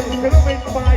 นึ่งทะลุเป็นมา